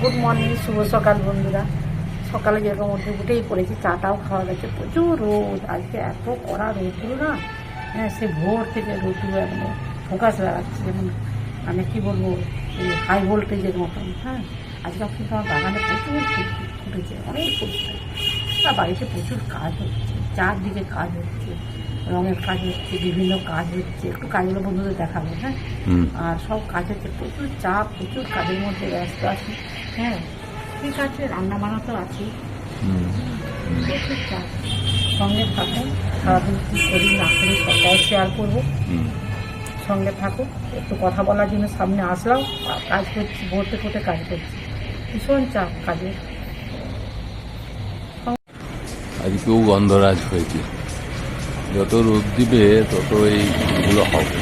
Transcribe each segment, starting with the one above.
Good morning, শুভ সকাল বন্ধুরা। সকালে যেরকম উঠে উঠেই পড়েছি, চাটাও খাওয়া গেছে। প্রচুর রোদ, আজকে এত কড়া রোদ্দুর না? হ্যাঁ সে ভোর থেকে রোদ্দুর একদম ফোকাস লাগাচ্ছে যেমন মানে কী বলব হাই ভোল্টেজের মতন হ্যাঁ। আজকে কিন্তু আমার বাগানে প্রচুর ফুটেছে, অনেক ফুল বাড়িতে প্রচুর কাজ হচ্ছে, চারদিকে কাজ হচ্ছে। রঙের কাজ হচ্ছে বিভিন্ন কাজ হচ্ছে একটু কাজগুলো বন্ধুদের দেখাবো হ্যাঁ? আর সব কাজ হচ্ছে প্রচুর চাপ প্রচুর কাজের মধ্যে ব্যস্ত আছি হ্যাঁ? ঠিক আছে রান্না বান্না তো আছে প্রচুর চাপ। সঙ্গে থাকুন সারাদিন কী করি না করি সবটাই শেয়ার করব। সঙ্গে থাকুক একটু কথা বলার জন্য সামনে আসলাম আর কাজ করছি ভোরতে ফোটে কাজ করছি। ভীষণ চাপ কাজের। আজকেও গন্ধরাজ হয়েছে। যত রোদ দিবে তত এইগুলো হবে।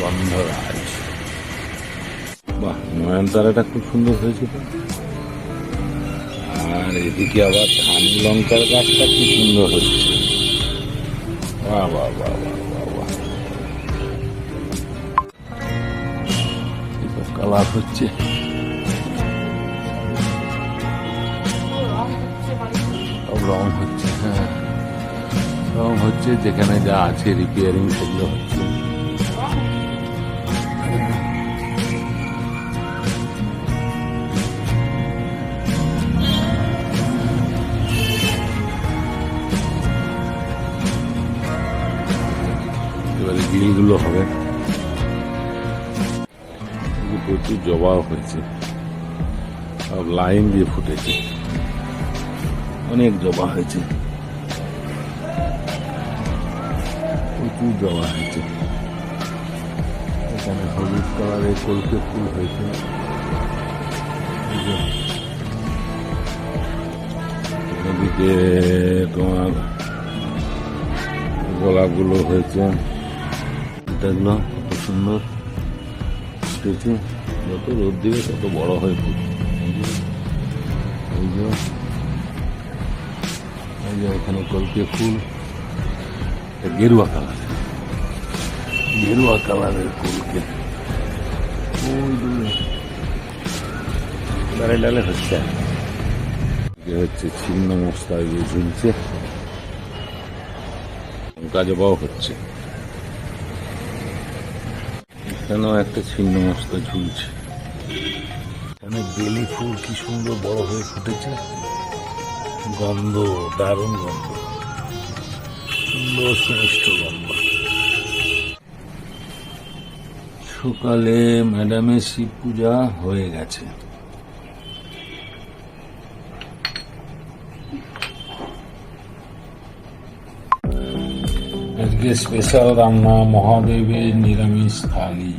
গন্ধরাজ বাহ নয়নতারাটা খুব সুন্দর হয়েছে তো। আর এদিকে আবার ধান লঙ্কার গাছটা খুব সুন্দর হচ্ছে বাহ বাহ বাহ বাহ বাহ বাহ। কালার হচ্ছে। রং হচ্ছে হ্যাঁ। রং হচ্ছে যেখানে যা আছে রিপেয়ারিং সেগুলো হচ্ছে। এবারে গ্রিলগুলো হবে। প্রচুর জবা হয়েছে। সব লাইন দিয়ে ফুটেছে। অনেক জবা হয়েছে। প্রচুর জবা হয়েছে এখানে হলুদ কালারের কলকে ফুল হয়েছে। এদিকে তোমার গোলাপগুলো হয়েছে। দেখল কত সুন্দর ফুটেছে যত রোদ দিবে তত বড় হয়ে এই এখানে কলকে ফুল। গেরুয়া কালার। গেরুয়া কালারের কলকে ওই দূরে ডালে হচ্ছে হচ্ছে ছিন্ন মস্তা গিয়ে ঝুলছে গাজবাও হচ্ছে এখানেও একটা ছিন্ন মস্তা ঝুলছে এখানে বেলি ফুল কি সুন্দর বড় হয়ে ফুটেছে গন্ধ দারুণ গন্ধ সুন্দর সুমিষ্ট গন্ধ সকালে ম্যাডামের শিব পূজা হয়ে গেছে। আজকে স্পেশাল রান্না মহাদেবের নিরামিষ থালি।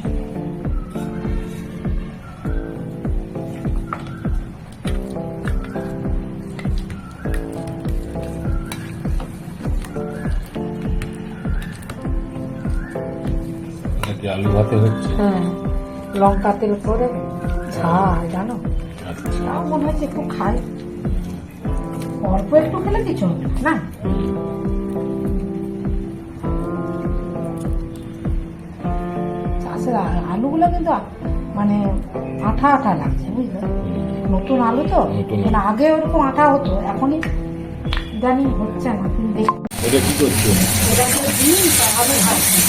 ভাতে হচ্ছে। হ্যাঁ লঙ্কা তেল করে ঝাল জানো? আচ্ছা। তাও মনে হচ্ছে একটু খাই। অল্প একটু খেলে কিছু না, চাষের আলুগুলো কিন্তু মানে আঠা আঠা লাগছে বুঝলে? নতুন আলু তো। মানে আগে ওরকম আঠা হতো এখনই জানি হচ্ছে না দেখি এটা কি করছ? এটাকে দিন আলু ভাজছি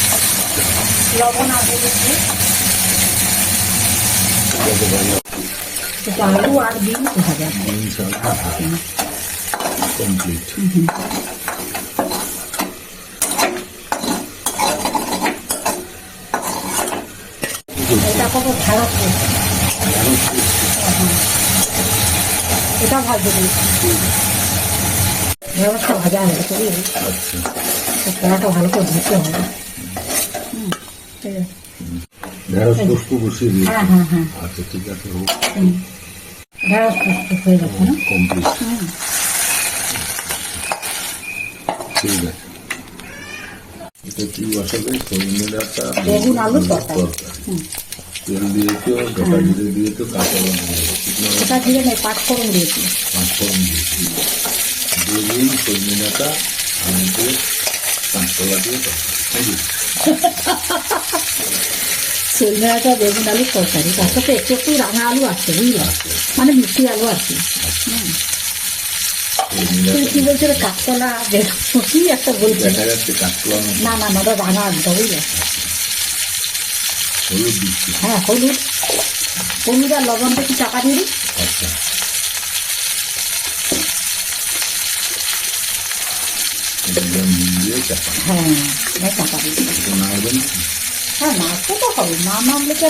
লবণ আগে ভাজা এটা দিয়েছি ভাজা? আচ্ছা কড়াটা ভালো করে ধুতে হবে। ঢেঁড়স পোস্ত বসিয়ে হ্যাঁ আচ্ছা ঠিক আছে হুম। ঢেঁড়স প্রস্তুত হয়ে গেছে কমপ্লিট ঠিক আছে এটা কি বসাবে সজনে ডাঁটা বেগুন আলু তরকারি তরকারি তেল দিয়েছ গোটা জিরে কাঁচা লঙ্কা পাঁচফোড়ন দিয়েছি বেগুন সজনে ডাঁটা আলু দিয়ে কাঁচকলা দিয়ে তরকারি সজনাটা বেগুন আলুর তরকারি তার সাথে একটু একটু রাঙা আলু আছে বুঝলে? মানে মিষ্টি আলু আছে। হুম। তুমি কি বলছো কাঁচকলা বেগুন? কি একটা বলছো না না না ওটা রাঙা আলুটা বুঝলে? হলুদ হ্যাঁ হলুদ। হলুদ আর লবণটা কি চাপা দিয়ে দিই আচ্ছা। হ্যাঁ চাপা দিয়ে দিই এটা নাড়বে না হ্যাঁ নাচতে তো হবে। না নামলে তো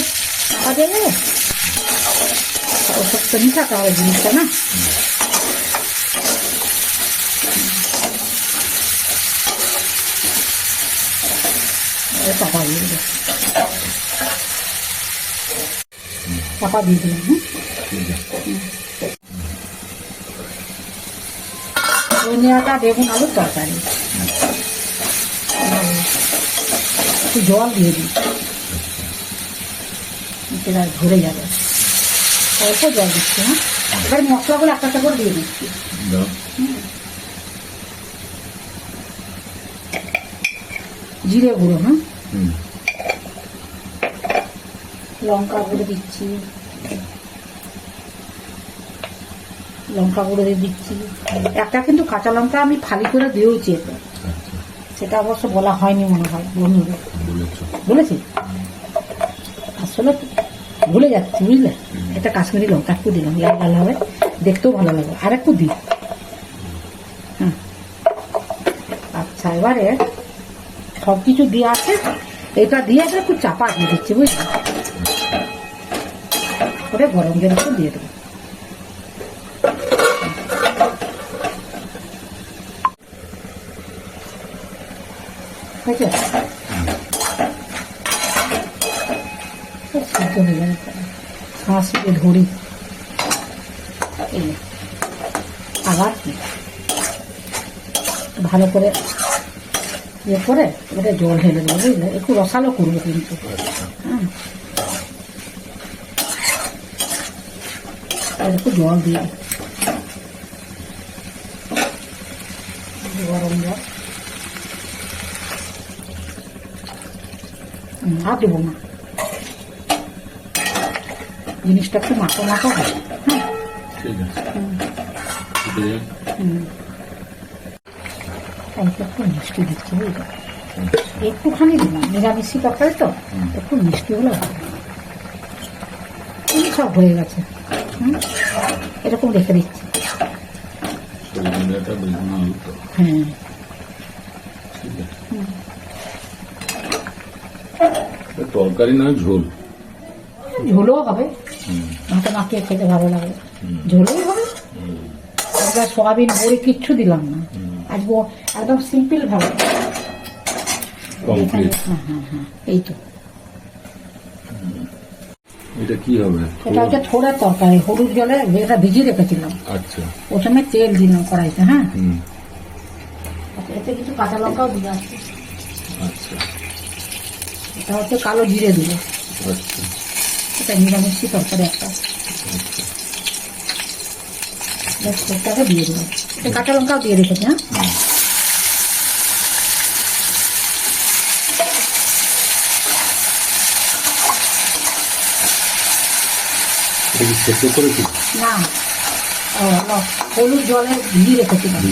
চাপা দেবে ওসব তো মিশাতে হবে জিনিসটা, না? চাপা দিয়ে দিল দিয়ে দিলাম ঠিক ধনিয়াটা বেগুন আলুর তরকারি আর একটু জল দিয়ে দিই। সেটা ধরে যাবে অল্প জল দিচ্ছি হ্যাঁ? এবারে মশলাগুলো একটা একটা করে দিয়ে দিচ্ছি। জিরে গুঁড়ো হ্যাঁ? লঙ্কা গুঁড়ো দিচ্ছি। লঙ্কা গুঁড়ো দিয়ে দিচ্ছি। একটা কিন্তু কাঁচা লঙ্কা আমি ফালি করে দিয়েওছি এতে। আচ্ছা। সেটা অবশ্য বলা হয়নি মনে হয় বন্ধুদের। বলেছ? আসলে ভুলে যাচ্ছি, বুঝলে? এটা কাশ্মীরি লঙ্কা, একটু দিলাম, লাল লাল হবে। দেখতেও ভালো লাগবে। আর একটু দিই। আচ্ছা এবারে সব কিছু দিয়ে আছে। এটা দিয়ে একটা একটু চাপা দিয়ে দিচ্ছি, বুঝলি? করে গরম জল একটু দিয়ে দেবো। হয়েছে সিদ্ধ হয়ে যাবে হাঁসিকে ধরি। আবার ভালো করে ইয়ে করে ওটা জল ঢেলে দেবো, বুঝলে? একটু রসালো করব কিন্তু। হ্যাঁ। একটু জল দিয়ে গরম জল। আর দেবো না। জিনিসটা একটু মাখো মাখো হয়। হ্যাঁ। অল্প একটু মিষ্টি দিচ্ছি বুঝলি? একটুখানি দিলাম নিরামিষি তরকারি তো। একটু মিষ্টি হলে সব হয়ে গেছে? এরকম রেখে দিচ্ছি। হ্যাঁ তরকারি না ঝোল? ঝোলও হবে। মাখিয়ে খেতে ভালো লাগে। ঝোলও হবে। একবার সয়াবিন বড়ি কিচ্ছু দিলাম না। আজকে একদম সিম্পল ভাবে হ্যাঁ হ্যাঁ হ্যাঁ এই তো। এটা কি হবে? এটা হচ্ছে থোড়ের তরকারি হলুদ জলে এটা ভিজিয়ে রেখেছিলাম। আচ্ছা। প্রথমে তেল দিলাম কড়াইতে হ্যাঁ? আচ্ছা, এতে কিছু কাঁচা লঙ্কাও দিয়ে আসছে আচ্ছা। এটা হচ্ছে কালো জিরে দিব আচ্ছা। এটা নিরামিষি তরকারি একটা। দিয়ে দেবো এটা কাঁচা লঙ্কাও দিয়ে রেখেছি হ্যাঁ? সেদ্ধ করেছি না ও, হলুদ জলে রেখেছিলাম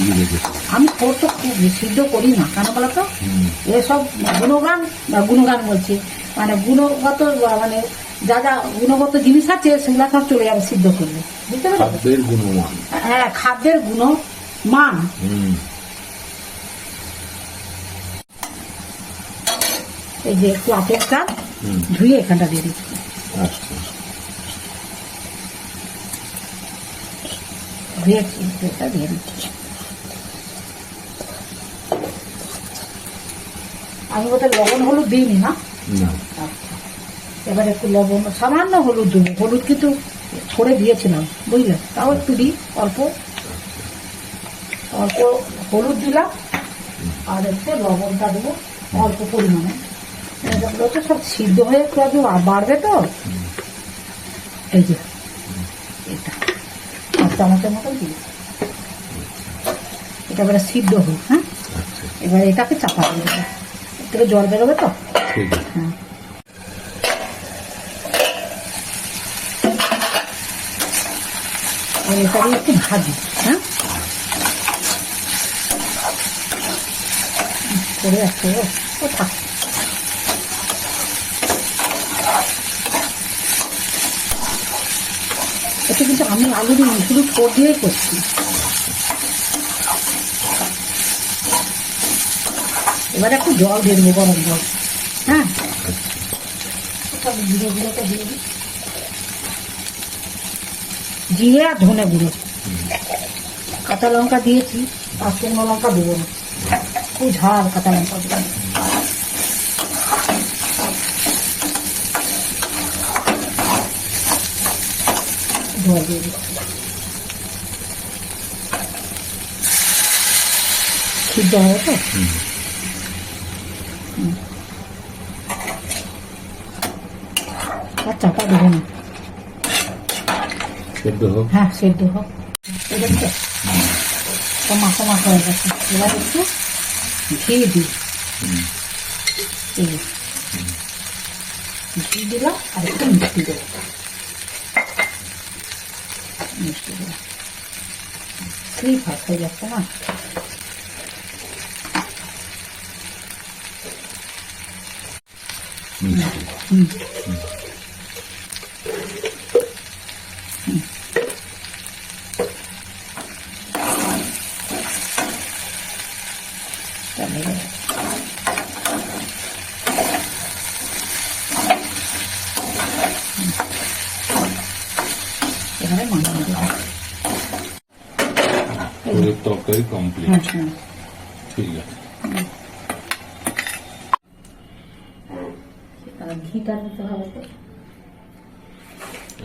আমি তো খুব সিদ্ধ করি না কেন বলো তো? এসব গুণগান বা গুণগান বলছি। মানে গুণগত মানে যা যা গুণগত জিনিস আছে সেগুলো সব চলে যাবে সিদ্ধ করলে। বুঝতে খাদ্যের গুণমান। হ্যাঁ খাদ্যের গুণ মান এই যে একটু আপেল ধুয়ে এখানটা দিয়ে দিচ্ছি। আচ্ছা ধুয়ে এটা দিয়ে দিচ্ছি। আমি ওটা লবণ হলুদ দিইনি না? না। আচ্ছা এবার একটু লবণ সামান্য হলুদ দেবো। হলুদ কিন্তু ছড়ে দিয়েছিলাম বুঝলে? তাও একটু দিই অল্প। অল্প হলুদ দিলাম আর একটু লবণটা দেবো অল্প পরিমাণে। এগুলো তো সব সিদ্ধ হয়ে একটু আগে বাড়বে তো? এই যে এটা। পাঁচ চামচের মতো দিই এটা এবারে সিদ্ধ হোক হ্যাঁ? আচ্ছা। এবার এটাকে চাপা দেবো। জল বেরোবে তো? হ্যাঁ। এটাকে একটু ভাজি হ্যাঁ? করে ও থাক। এটা কিন্তু আমি আলু দিই শুধু ফোর করছি। এবার একটু জল দিয়ে দেবো, গরম জল হ্যাঁ? দিয়ে দিই জিরে আর ধনে গুঁড়ো। কাঁচা লঙ্কা দিয়েছি, আর শুকনো লঙ্কা দেবো না। খুব ঝাল কাঁচা লঙ্কা দেবো। জল দিয়ে তো চাপা দেবো না। হোক। হ্যাঁ সেদ্ধ হোক। মাখা মাখা হয়ে গেছে। এবার একটু ঘি দিই। ঘি দিলাম আর একটু মিষ্টি দেবো। মিষ্টি সেই ভাত হয়ে যাচ্ছে না? মিষ্টি। হুম তাহলে এবারে মাখিয়ে দেবো এই যে, তোর হ্যাঁ হ্যাঁ ঠিক আছে।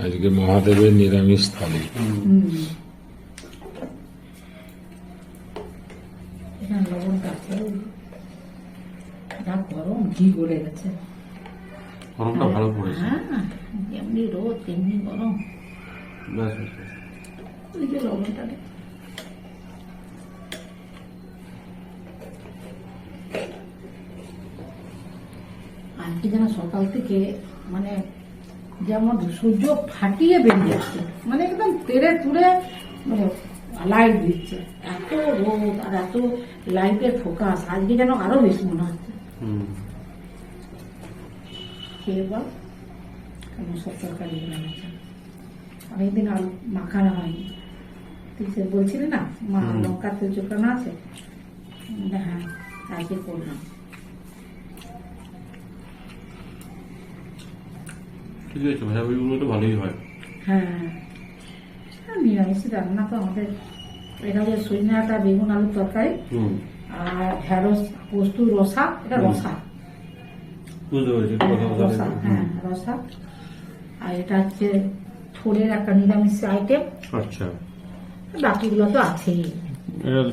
আজকে মহাদেবের নিরামিষ থালি। গরম ঘি গলে গেছে। গরমটা ভালো পড়েছে হ্যাঁ যেমনি রোদ তেমনি গরম। লবণটা আজকে যেন সকাল থেকে মানে যেমন সূর্য ফাটিয়ে বেরিয়ে আসছে মানে একদম তেড়ে তুড়ে মানে লাইট দিচ্ছে। এত রোদ আর এত লাইটের ফোকাস আজকে যেন আরও বেশি মনে হচ্ছে। সব তরকারি বানাচ্ছে অনেকদিন আলু মাখানো হয়নি। তুই সে বলছিলি না? মা হুম। লঙ্কার তেল চোখানো আছে? হ্যাঁ আজকে করলাম। ঠিক আছে ভাজাভুজিগুলো তো ভালোই হয়। হ্যাঁ। নিরামিষ রান্না তো আমাদের এটা হচ্ছে সৈন্যাটা বেগুন আলুর তরকারি আর ঢেঁড়স পোস্তু রসা এটা রসা। বুঝতে পেরেছি রসা হ্যাঁ রসা। আর এটা হচ্ছে থোড়ের একটা নিরামিষ আইটেম আচ্ছা। বাকিগুলো তো আছেই।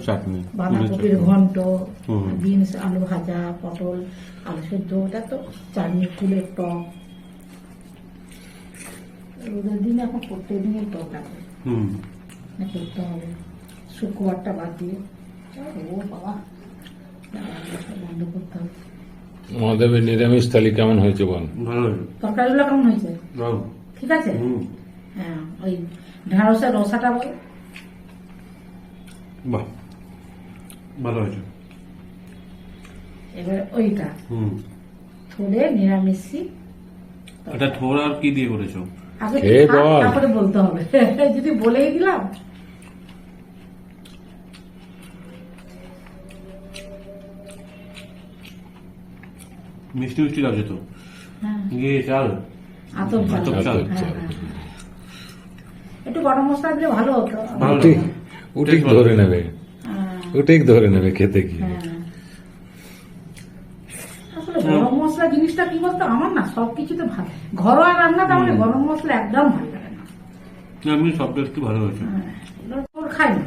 চাটনি বাঁধাকপির ঘন্ট বিনস আলু ভাজা পটল আলু সেদ্ধ ওটা তো চাটনি ফুলের টক। রোদের দিন এখন প্রত্যেক দিনই টক আছে হুম করতে হবে। শুক্রবারটা বাদ দিয়ে। ও বাবা বন্ধ করতে হবে। মহাদেবের নিরামিষ থালি কেমন হয়েছে বল? তরকারিগুলো কেমন হয়েছে? ঠিক আছে? হুম। হ্যাঁ ওই ঢেঁড়সের রসাটা বল। বাহ ভালো হয়েছে। এবার ওইটা। হুম। থলে নিরামিষি এটা থোড় আর কি দিয়ে করেছ? আগে। তারপরে বলতে হবে। যদি বলেই দিলাম। মিষ্টি মিষ্টি লাগছে তো। হ্যাঁ। চাল। আতপ। হ্যাঁ, হ্যাঁ। একটু গরম মশলা দিলে ভালো হতো। উঠিক ধরে নেবে। উঠিক ধরে নেবে খেতে গিয়ে হ্যাঁ। আসলে গরম মশলা জিনিসটা কি বলতো আমার না সব কিছুতে ভালো। ঘরোয়া রান্না তাহলে গরম মশলা একদম ভালো লাগে না। এমনি সব একটু ভালো হয়েছে হ্যাঁ, খাই না।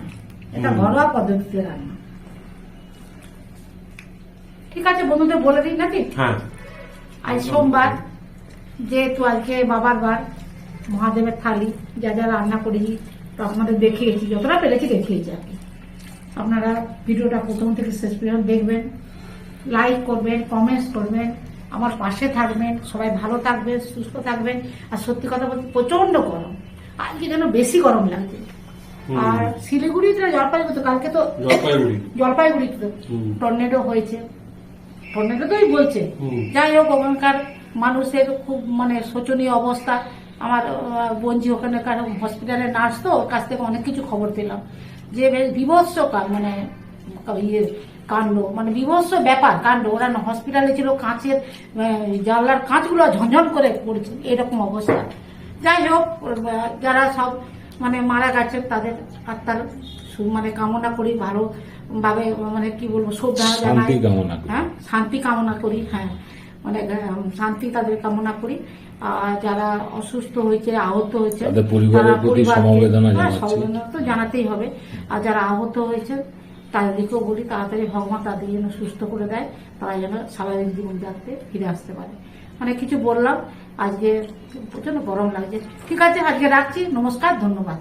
এটা ঘরোয়া পদ্ধতিতে রান্না। ঠিক আছে বন্ধুদের বলে দিই নাকি? হ্যাঁ। আজ সোমবার যেহেতু আজকে বাবার বার মহাদেবের থালি যা যা রান্না করেছি তো আপনাদের দেখিয়েছি যতটা পেরেছি দেখিয়েছি আর কি। আপনারা ভিডিওটা প্রথম থেকে শেষ পর্যন্ত দেখবেন লাইক করবেন কমেন্টস করবেন আমার পাশে থাকবেন সবাই ভালো থাকবেন সুস্থ থাকবেন। আর সত্যি কথা বলতে প্রচণ্ড গরম। আজকে যেন বেশি গরম লাগছে। আর শিলিগুড়িতে জলপাইগুড়ি তো কালকে তো জলপাইগুড়ি। জলপাইগুড়িতে তো। টর্নেডো হয়েছে। টর্নেডো তোই বলছে যাই হোক ওখানকার মানুষের খুব মানে শোচনীয় অবস্থা। আমার আহ, বোনজি ওখানকার হসপিটালে নার্স তো ওর কাছ থেকে অনেক কিছু খবর পেলাম। যে বেশ বিভৎসকার মানে ইয়ে কাণ্ড মানে বিভৎস ব্যাপার কাণ্ড। ওরা হসপিটালে ছিল কাঁচের জানলার কাঁচগুলো ঝনঝন করে পড়েছে এরকম অবস্থা। যাই হোক যারা সব মানে মারা গেছে তাদের আত্মার মানে কামনা করি ভালো ভাবে মানে কি বলব শ্রদ্ধা জানাই। হ্যাঁ শান্তি কামনা করি হ্যাঁ। মানে শান্তি তাদের কামনা করি। আর যারা অসুস্থ হয়েছে আহত হয়েছে পরিবারের তারা প্রতি পরিবারকে- সমবেদনা হ্যাঁ। সমবেদনা তো জানাতেই হবে। আর যারা আহত হয়েছে তাদেরকেও বলি তাড়াতাড়ি ভগবান তাদের যেন সুস্থ করে দেয় তারা যেন স্বাভাবিক জীবন যাতে ফিরে আসতে পারে। অনেক কিছু বললাম, আজকে প্রচণ্ড গরম লাগছে। ঠিক আছে, আজকে রাখছি, নমস্কার, ধন্যবাদ।